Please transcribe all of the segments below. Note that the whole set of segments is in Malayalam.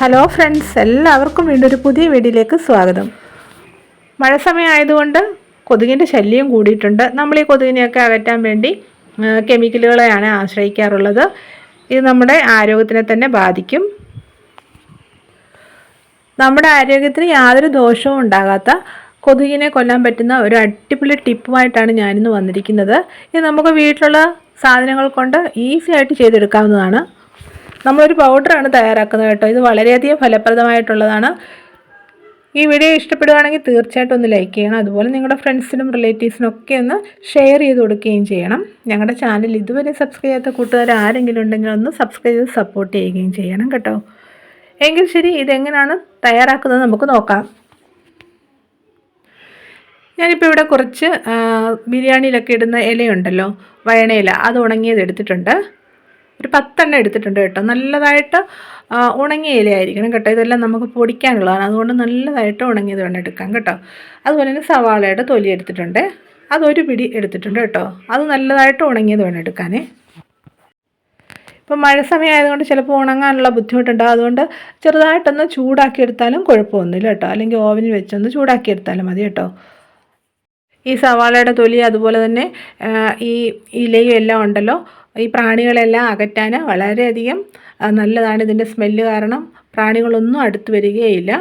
ഹലോ ഫ്രണ്ട്സ് എല്ലാവർക്കും വീണ്ടും ഒരു പുതിയ വീഡിയോയിലേക്ക് സ്വാഗതം. മഴ സമയമായതുകൊണ്ട് കൊതുകിന്റെ ശല്യം കൂടിയിട്ടുണ്ട്. നമ്മൾ ഈ കൊതുകിനെയൊക്കെ അകറ്റാൻ വേണ്ടി കെമിക്കലുകളെയാണ് ആശ്രയിക്കാറുള്ളത്. ഇത് നമ്മുടെ ആരോഗ്യത്തിനെ തന്നെ ബാധിക്കും. നമ്മുടെ ആരോഗ്യത്തിന് യാതൊരു ദോഷവും ഉണ്ടാകാത്ത കൊതുകിനെ കൊല്ലാൻ പറ്റുന്ന ഒരു അടിപൊളി ടിപ്പുമായിട്ടാണ് ഞാനിന്ന് വന്നിരിക്കുന്നത്. ഇത് നമുക്ക് വീട്ടിലുള്ള സാധനങ്ങൾ കൊണ്ട് ഈസി ആയിട്ട് ചെയ്തെടുക്കാവുന്നതാണ്. നമ്മളൊരു പൗഡറാണ് തയ്യാറാക്കുന്നത് കേട്ടോ. ഇത് വളരെയധികം ഫലപ്രദമായിട്ടുള്ളതാണ്. ഈ വീഡിയോ ഇഷ്ടപ്പെടുകയാണെങ്കിൽ തീർച്ചയായിട്ടും ഒന്ന് ലൈക്ക് ചെയ്യണം. അതുപോലെ നിങ്ങളുടെ ഫ്രണ്ട്സിനും റിലേറ്റീവ്സിനും ഒക്കെ ഒന്ന് ഷെയർ ചെയ്ത് കൊടുക്കുകയും ചെയ്യണം. ഞങ്ങളുടെ ചാനൽ ഇതുവരെ സബ്സ്ക്രൈബ് ചെയ്യാത്ത കൂട്ടുകാർ ആരെങ്കിലും ഉണ്ടെങ്കിൽ ഒന്ന് സബ്സ്ക്രൈബ് ചെയ്ത് സപ്പോർട്ട് ചെയ്യുകയും ചെയ്യണം കേട്ടോ. എങ്കിൽ ശരി ഇതെങ്ങനെയാണ് തയ്യാറാക്കുന്നത് നമുക്ക് നോക്കാം. ഞാനിപ്പോൾ ഇവിടെ കുറച്ച് ബിരിയാണിയിലൊക്കെ ഇടുന്ന ഇലയുണ്ടല്ലോ വയണയില. അത് ഉണങ്ങിയത് എടുത്തിട്ടുണ്ട്. ഒരു പത്തെണ്ണം എടുത്തിട്ടുണ്ട് കേട്ടോ. നല്ലതായിട്ട് ഉണങ്ങിയ ഇലയായിരിക്കണം കേട്ടോ. ഇതെല്ലാം നമുക്ക് പൊടിക്കാനുള്ളതാണ്. അതുകൊണ്ട് നല്ലതായിട്ട് ഉണങ്ങിയത് വേണം എടുക്കാം കേട്ടോ. അതുപോലെ തന്നെ സവാളയുടെ തൊലി എടുത്തിട്ടുണ്ട്. അതൊരു പിടി എടുത്തിട്ടുണ്ട് കേട്ടോ. അത് നല്ലതായിട്ട് ഉണങ്ങിയത് വേണം എടുക്കാനേ ഇപ്പം മഴ സമയമായതുകൊണ്ട് ചിലപ്പോൾ ഉണങ്ങാനുള്ള ബുദ്ധിമുട്ടുണ്ടാകും അതുകൊണ്ട് ചെറുതായിട്ടൊന്ന് ചൂടാക്കിയെടുത്താലും കുഴപ്പമൊന്നുമില്ല കേട്ടോ. അല്ലെങ്കിൽ ഓവനിൽ വെച്ചൊന്ന് ചൂടാക്കിയെടുത്താലും മതി കേട്ടോ. ഈ സവാളയുടെ തൊലി അതുപോലെ തന്നെ ഈ ഇലയും എല്ലാം ഉണ്ടല്ലോ. ഈ പ്രാണികളെല്ലാം അകറ്റാൻ വളരെയധികം നല്ലതാണ് ഇതിന്റെ സ്മെല്ല് കാരണം പ്രാണികളൊന്നും അടുത്ത് വരികയില്ല.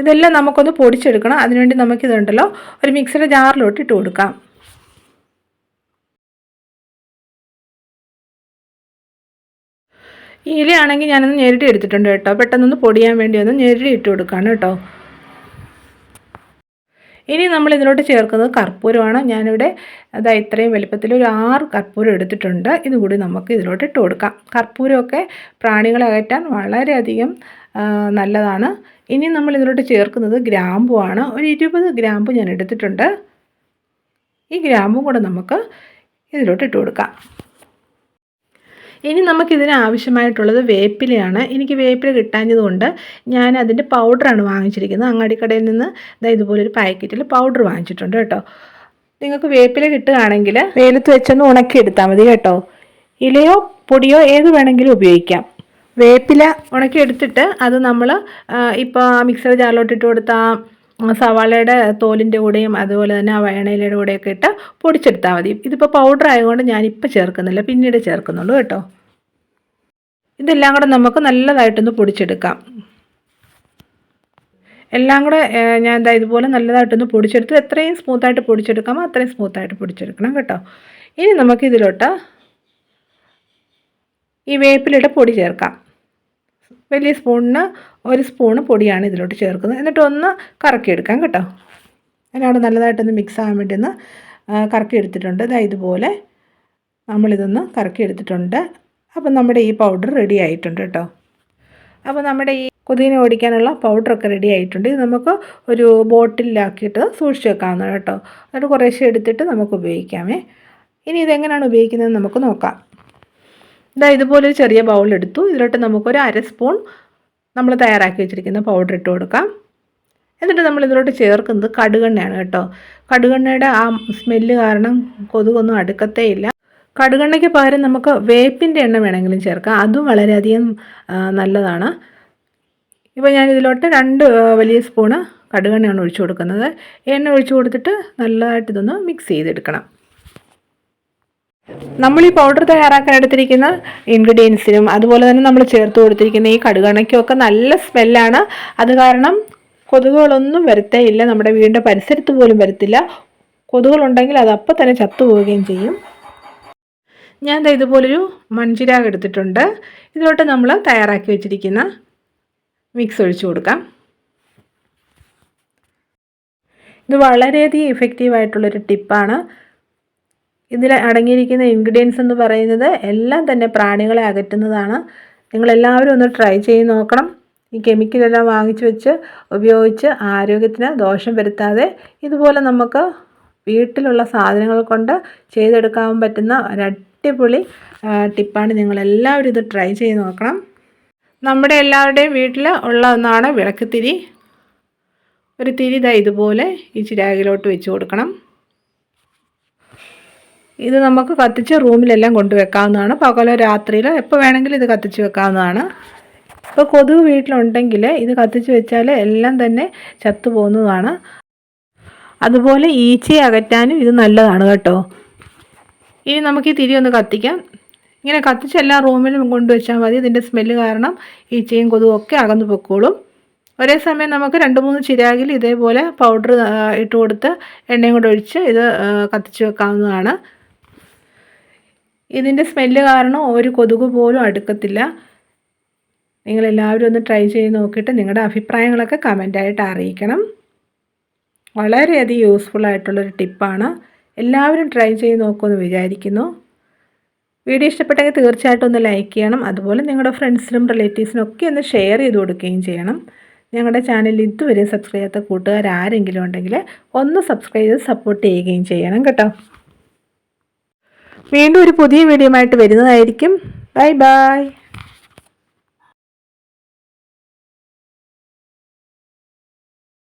ഇതെല്ലാം നമുക്കൊന്ന് പൊടിച്ചെടുക്കണം. അതിനുവേണ്ടി നമുക്കിതുണ്ടല്ലോ ഒരു മിക്സിയുടെ ജാറിലോട്ട് ഇട്ട് കൊടുക്കാം. ഈ ഇലയാണെങ്കിൽ ഞാനൊന്ന് ഞെരടി എടുത്തിട്ടുണ്ട് കേട്ടോ. പെട്ടെന്നൊന്ന് പൊടിയാൻ വേണ്ടി ഒന്ന് ഞെരടി ഇട്ട് കൊടുക്കുകയാണ് കേട്ടോ. ഇനി നമ്മൾ ഇതിലോട്ട് ചേർക്കുന്നത് കർപ്പൂരമാണ്. ഞാനിവിടെ അതാ ഇത്രയും വലിപ്പത്തിൽ ഒരു ആറ് കർപ്പൂരം എടുത്തിട്ടുണ്ട്. ഇതുകൂടി നമുക്ക് ഇതിലോട്ട് ഇട്ട് കൊടുക്കാം. കർപ്പൂരമൊക്കെ പ്രാണികളെ അകറ്റാൻ വളരെയധികം നല്ലതാണ്. ഇനി നമ്മൾ ഇതിലോട്ട് ചേർക്കുന്നത് ഗ്രാമ്പുവാണ്. ഒരു ഇരുപത് ഗ്രാമ്പു ഞാൻ എടുത്തിട്ടുണ്ട്. ഈ ഗ്രാമ്പും കൂടെ നമുക്ക് ഇതിലോട്ട് ഇട്ട് കൊടുക്കാം. ഇനി നമുക്കിതിന് ആവശ്യമായിട്ടുള്ളത് വേപ്പിലയാണ്. എനിക്ക് വേപ്പില കിട്ടാഞ്ഞതുകൊണ്ട് ഞാൻ അതിന്റെ പൗഡറാണ് വാങ്ങിച്ചിരിക്കുന്നത്. അങ്ങാടിക്കടയിൽ നിന്ന് ഇതുപോലെ ഒരു പാക്കറ്റിൽ പൗഡർ വാങ്ങിച്ചിട്ടുണ്ട് കേട്ടോ. നിങ്ങൾക്ക് വേപ്പില കിട്ടുകയാണെങ്കിൽ വെയിലത്ത് വെച്ചൊന്ന് ഉണക്കിയെടുത്താൽ മതി കേട്ടോ. ഇലയോ പൊടിയോ ഏത് വേണമെങ്കിലും ഉപയോഗിക്കാം. വേപ്പില ഉണക്കിയെടുത്തിട്ട് അത് നമ്മൾ ഇപ്പോൾ മിക്സർ ജാറിലോട്ടിട്ട് കൊടുത്താൽ സവാളയുടെ തോലിന്റെ കൂടെയും അതുപോലെ തന്നെ ആ വയണയിലയുടെ കൂടെയൊക്കെ ഇട്ട് പൊടിച്ചെടുത്താൽ മതി. ഇതിപ്പോൾ പൗഡർ ആയതുകൊണ്ട് ഞാനിപ്പോൾ ചേർക്കുന്നില്ല. പിന്നീട് ചേർക്കുന്നുള്ളൂ കേട്ടോ. ഇതെല്ലാം കൂടെ നമുക്ക് നല്ലതായിട്ടൊന്ന് പൊടിച്ചെടുക്കാം. എല്ലാം കൂടെ ഞാൻ എന്താ ഇതുപോലെ നല്ലതായിട്ടൊന്ന് പൊടിച്ചെടുത്ത് എത്രയും സ്മൂത്തായിട്ട് പൊടിച്ചെടുക്കാമോ അത്രയും സ്മൂത്തായിട്ട് പൊടിച്ചെടുക്കണം കേട്ടോ. ഇനി നമുക്ക് ഇതിലോട്ട് ഈ വേപ്പിലയുടെ പൊടി ചേർക്കാം. വലിയ സ്പൂണിന് ഒരു സ്പൂണ് പൊടിയാണ് ഇതിലോട്ട് ചേർക്കുന്നത്. എന്നിട്ട് ഒന്ന് കറക്കിയെടുക്കാം കേട്ടോ. അതിനോട് നല്ലതായിട്ടൊന്ന് മിക്സ് ആകാൻ വേണ്ടി ഒന്ന് കറക്കിയെടുത്തിട്ടുണ്ട്. ഇതാ ഇതുപോലെ നമ്മളിതൊന്ന് കറക്കിയെടുത്തിട്ടുണ്ട്. അപ്പം നമ്മുടെ ഈ പൗഡർ റെഡി ആയിട്ടുണ്ട് കേട്ടോ. അപ്പോൾ നമ്മുടെ ഈ കൊതുകിനെ ഓടിക്കാനുള്ള പൗഡറൊക്കെ റെഡി ആയിട്ടുണ്ട്. ഇത് നമുക്ക് ഒരു ബോട്ടിലാക്കിയിട്ട് സൂക്ഷിച്ച് വെക്കാവുന്നതാണ് കേട്ടോ. എന്നിട്ട് കുറേശ്ശെ എടുത്തിട്ട് നമുക്ക് ഉപയോഗിക്കാമേ. ഇനി ഇതെങ്ങനെയാണ് ഉപയോഗിക്കുന്നതെന്ന് നമുക്ക് നോക്കാം. ഇതാ ഇതുപോലൊരു ചെറിയ ബൗൾ എടുത്തു. ഇതിലോട്ട് നമുക്കൊരു അര സ്പൂൺ നമ്മൾ തയ്യാറാക്കി വെച്ചിരിക്കുന്ന പൗഡർ ഇട്ട് കൊടുക്കാം. എന്നിട്ട് നമ്മൾ ഇതിലോട്ട് ചേർക്കുന്നത് കടുകെണ്ണയാണ് കേട്ടോ. കടുകെണ്ണയുടെ ആ സ്മെല്ല് കാരണം കൊതുകൊന്നും അടുക്കത്തേ ഇല്ല. കടുകെണ്ണയ്ക്ക് പകരം നമുക്ക് വേപ്പിന്റെ എണ്ണ വേണമെങ്കിലും ചേർക്കാം. അതും വളരെയധികം നല്ലതാണ്. ഇപ്പോൾ ഞാൻ ഇതിലോട്ട് രണ്ട് വലിയ സ്പൂണ് കടുകെണ്ണയാണ് ഒഴിച്ചു കൊടുക്കുന്നത്. എണ്ണ ഒഴിച്ചു കൊടുത്തിട്ട് നല്ലതായിട്ട് ഇതൊന്ന് മിക്സ് ചെയ്തെടുക്കണം. നമ്മൾ ഈ പൗഡർ തയ്യാറാക്കാൻ എടുത്തിരിക്കുന്ന ഇൻഗ്രീഡിയൻസിനും അതുപോലെ തന്നെ നമ്മൾ ചേർത്ത് കൊടുത്തിരിക്കുന്ന ഈ കടുകണയ്ക്കും നല്ല സ്മെല്ലാണ് അത് കാരണം കൊതുകുകളൊന്നും വരുത്തേയില്ല നമ്മുടെ വീടിന്റെ പരിസരത്ത് പോലും വരത്തില്ല. കൊതുകുകളുണ്ടെങ്കിൽ അത് അപ്പം തന്നെ ചത്തുപോവുകയും ചെയ്യും. ഞാൻ ഇതുപോലൊരു മൺചിരാഗ് എടുത്തിട്ടുണ്ട്. ഇതിലോട്ട് നമ്മൾ തയ്യാറാക്കി വെച്ചിരിക്കുന്ന മിക്സ് ഒഴിച്ചു കൊടുക്കാം. ഇത് വളരെയധികം ഇഫക്റ്റീവായിട്ടുള്ളൊരു ടിപ്പാണ് ഇതിൽ അടങ്ങിയിരിക്കുന്ന ഇൻഗ്രീഡിയൻസ് എന്ന് പറയുന്നത് എല്ലാം തന്നെ പ്രാണികളെ അകറ്റുന്നതാണ്. നിങ്ങളെല്ലാവരും ഒന്ന് ട്രൈ ചെയ്ത് നോക്കണം. ഈ കെമിക്കലെല്ലാം വാങ്ങിച്ചു വെച്ച് ഉപയോഗിച്ച് ആരോഗ്യത്തിന് ദോഷം വരുത്താതെ ഇതുപോലെ നമുക്ക് വീട്ടിലുള്ള സാധനങ്ങൾ കൊണ്ട് ചെയ്തെടുക്കാൻ പറ്റുന്ന ഒരു അടിപൊളി ആ, ടിപ്പാണ് നിങ്ങളെല്ലാവരും ഇത് ട്രൈ ചെയ്ത് നോക്കണം. നമ്മുടെ എല്ലാവരുടെയും വീട്ടിൽ ഉള്ള ഒന്നാണ് വിളക്ക് തിരി. ഒരു തിരി ദാ ഇതുപോലെ ഈ ചിരാകിലോട്ട് വെച്ച് കൊടുക്കണം. ഇത് നമുക്ക് കത്തിച്ച് റൂമിലെല്ലാം കൊണ്ടുവെക്കാവുന്നതാണ്. പകലോ രാത്രിയിലോ എപ്പോൾ വേണമെങ്കിലും ഇത് കത്തിച്ച് വെക്കാവുന്നതാണ്. ഇപ്പോൾ കൊതുക് വീട്ടിലുണ്ടെങ്കിൽ ഇത് കത്തിച്ച് വെച്ചാൽ എല്ലാം തന്നെ ചത്തുപോകുന്നതാണ്. അതുപോലെ ഈച്ചയെ അകറ്റാനും ഇത് നല്ലതാണ് കേട്ടോ. ഇനി നമുക്ക് ഈ തിരി ഒന്ന് കത്തിക്കാം. ഇങ്ങനെ കത്തിച്ച് എല്ലാ റൂമിലും കൊണ്ടുവച്ചാൽ മതി. ഇതിന്റെ സ്മെല്ല് കാരണം ഈച്ചയും കൊതുകും ഒക്കെ അകന്നു പൊക്കോളും. ഒരേ സമയം നമുക്ക് രണ്ട് മൂന്ന് ചിരാകിൽ ഇതേപോലെ പൗഡർ ഇട്ട് കൊടുത്ത് എണ്ണയും കൂടെ ഒഴിച്ച് ഇത് കത്തിച്ച് വെക്കാവുന്നതാണ്. ഇതിന്റെ സ്മെല്ല് കാരണം ഒരു കൊതുക് പോലും അടുക്കത്തില്ല. നിങ്ങളെല്ലാവരും ഒന്ന് ട്രൈ ചെയ്ത് നോക്കിയിട്ട് നിങ്ങളുടെ അഭിപ്രായങ്ങളൊക്കെ കമന്റായിട്ട് അറിയിക്കണം. വളരെയധികം യൂസ്ഫുൾ ആയിട്ടുള്ളൊരു ടിപ്പാണ് എല്ലാവരും ട്രൈ ചെയ്ത് നോക്കുമെന്ന് വിചാരിക്കുന്നു. വീഡിയോ ഇഷ്ടപ്പെട്ടെങ്കിൽ തീർച്ചയായിട്ടും ഒന്ന് ലൈക്ക് ചെയ്യണം. അതുപോലെ നിങ്ങളുടെ ഫ്രണ്ട്സിനും റിലേറ്റീവ്സിനും ഒക്കെ ഒന്ന് ഷെയർ ചെയ്ത് കൊടുക്കുകയും ചെയ്യണം. ഞങ്ങളുടെ ചാനൽ ഇതുവരെ സബ്സ്ക്രൈബ് ചെയ്യാത്ത കൂട്ടുകാർ ആരെങ്കിലും ഉണ്ടെങ്കിൽ ഒന്ന് സബ്സ്ക്രൈബ് ചെയ്ത് സപ്പോർട്ട് ചെയ്യുകയും ചെയ്യണം കേട്ടോ. വീണ്ടും ഒരു പുതിയ വീഡിയോ ആയിട്ട് വരുന്നതായിരിക്കും. Bye bye.